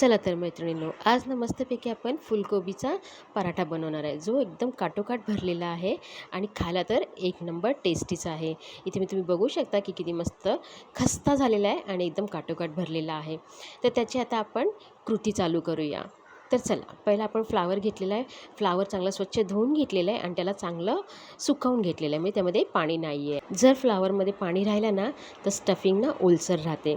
चला तर मैत्रिणींनो आज ना मस्तपैकी आपण फुलकोबीचा पराठा बनवणार आहे. जो एकदम काटोकाट भरलेला आहे आणि खायला तर एक नंबर टेस्टीचा आहे. इथे मी तुम्ही बघू शकता की किती मस्त खस्ता झालेला आहे आणि एकदम काटोकाट भरलेला आहे. तर त्याची आता आपण कृती चालू करूया. तर चला पहिला आपण फ्लावर घेतलेला आहे. फ्लावर चांगला स्वच्छ धुवून घेतलेला आहे आणि त्याला चांगलं सुकवून घेतलेलं आहे. म्हणजे त्यामध्ये पाणी नाही आहे जर फ्लावरमध्ये पाणी राहिलं ना तर स्टफिंग ना ओलसर राहते.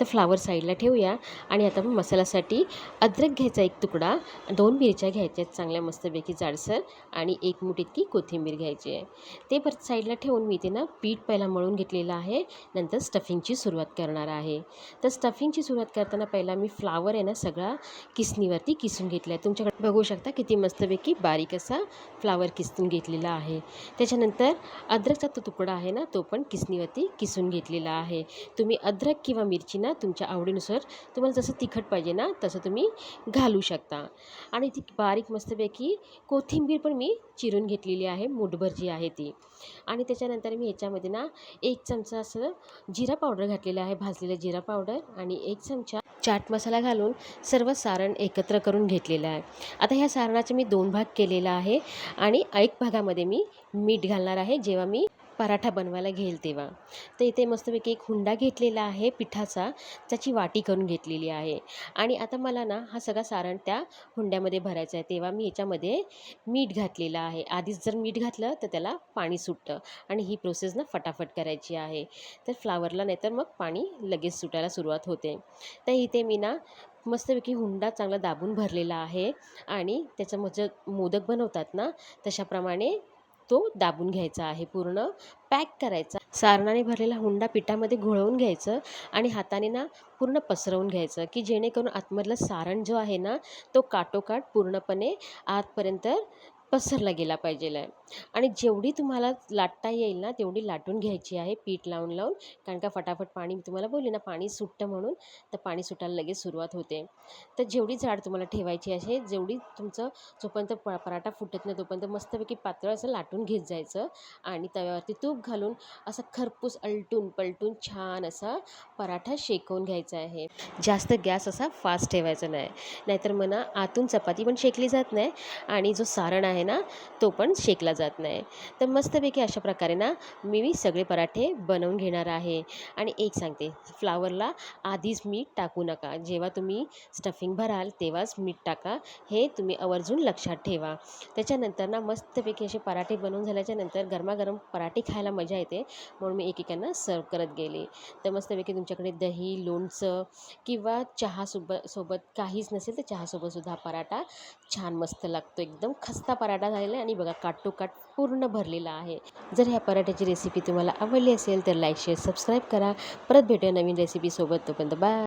तर फ्लावर साईडला ठेवूया आणि आता आपण मसाल्यासाठी अद्रक घ्यायचा एक तुकडा दोन मिरच्या घ्यायच्या आहेत चांगल्या मस्तपैकी जाडसर आणि एक मुठ इतकी कोथिंबीर घ्यायची आहे. ते परत साईडला ठेवून मी ते ना पीठ पहिला मळून घेतलेलं आहे. नंतर स्टफिंगची सुरुवात करणार आहे. तर स्टफिंगची सुरुवात करताना पहिला मी फ्लावर आहे ना सगळा किसणीवरती किसून घेतला आहे तुमच्याकडे बघू शकता किती मस्तपैकी बारीक असा फ्लावर किसून घेतलेला आहे. त्याच्यानंतर अद्रकचा तो तुकडा आहे ना तो पण किसणीवरती किसून घेतलेला आहे. तुम्ही अद्रक किंवा मिरची ना तुमच्या आवडीनुसार तुम्हाला जसं तिखट पाहिजे ना तसं तुम्ही घालू शकता. आणि ती बारीक मस्तपैकी कोथिंबीर पण मी चिरून घेतलेली आहे मुठभर जी आहे ती. आणि त्याच्यानंतर मी ह्याच्यामध्ये ना एक चमचा असं जिरा पावडर घातलेला आहे भाजलेलं जिरा पावडर आणि एक चमचा चाट मसाला घालून सर्व सारण एकत्र करून घेतलेलं आहे. आता ह्या सारणाचे मी दोन भाग केलेला आहे आणि एक भागामध्ये मी मीठ घालणार आहे जेव्हा मी पराठा बनवायला घेईल तेव्हा. तर इथे मस्तपैकी एक हुंडा घेतलेला आहे पिठाचा त्याची वाटी करून घेतलेली आहे. आणि आता मला ना हा सगळा सारण त्या हुंड्यामध्ये भरायचा आहे. तेव्हा मी याच्यामध्ये मीठ घातलेलं आहे. आधीच जर मीठ घातलं तर त्याला पाणी सुटतं आणि ही प्रोसेस ना फटाफट करायची आहे. तर फ्लावरला नाहीतर मग पाणी लगेच सुटायला सुरुवात होते. तर इथे मी ना मस्तपैकी हुंडा चांगला दाबून भरलेला आहे आणि त्याच्यामध्ये मोदक बनवतात ना तशाप्रमाणे तो दाबून घ्यायचा आहे पूर्ण. पॅक करायचा. सारणाने भरलेला हुंडा पिठामध्ये घोळवून घ्यायचं आणि हाताने ना पूर्ण पसरवून घ्यायचं की जेणेकरून आतमधलं सारण जो आहे ना तो काटोकाट पूर्णपणे आतपर्यंत पसरला गेला पाहिजे. आहे आणि जेवढी तुम्हाला लाटता येईल ना तेवढी लाटून घ्यायची आहे पीठ लावून लावून. कारण का फटाफट पाणी मी तुम्हाला बोलली ना पाणी सुटतं म्हणून तर पाणी सुटायला लगेच सुरुवात होते. तर जेवढी जाड तुम्हाला ठेवायची आहे जेवढी तुमचं जोपर्यंत प पराठा फुटत नाही तोपर्यंत मस्तपैकी पातळ असं लाटून घेत जायचं. आणि तव्यावरती तूप घालून असं खरपूस अलटून पलटून छान असा पराठा शेकवून घ्यायचा आहे. जास्त गॅस असा फास्ट ठेवायचा नाही. नाहीतर म्हणा आतून चपाती पण शेकली जात नाही. आणि जो सारण आहे ना तो पण शेकला जातो. जात नाही. तर मस्तपैकी अशा प्रकारे ना मी सगळे पराठे बनवून घेणार आहे. आणि एक सांगते फ्लावरला आधीच मीठ टाकू नका. जेव्हा तुम्ही स्टफिंग भराल तेव्हाच मीठ टाका. हे तुम्ही आवर्जून लक्षात ठेवा. त्याच्यानंतर ना मस्तपैकी असे पराठे बनवून झाल्याच्यानंतर गरमागरम पराठे खायला मजा येते. म्हणून मी एकेकांना सर्व करत गेले. तर मस्तपैकी तुमच्याकडे दही लोणचं किंवा चहासोबत सोबत काहीच नसेल तर चहासोबतसुद्धा हा पराठा छान मस्त लागतो. एकदम खस्ता पराठा झालेला आहे. आणि बघा काटोकाट पूर्ण भरलेला आहे. जर ह्या पराठ्याची रेसिपी तुम्हाला आवडली असेल तर लाईक शेअर सबस्क्राईब करा. परत भेटूया नवीन रेसिपीसोबत तोपर्यंत बाय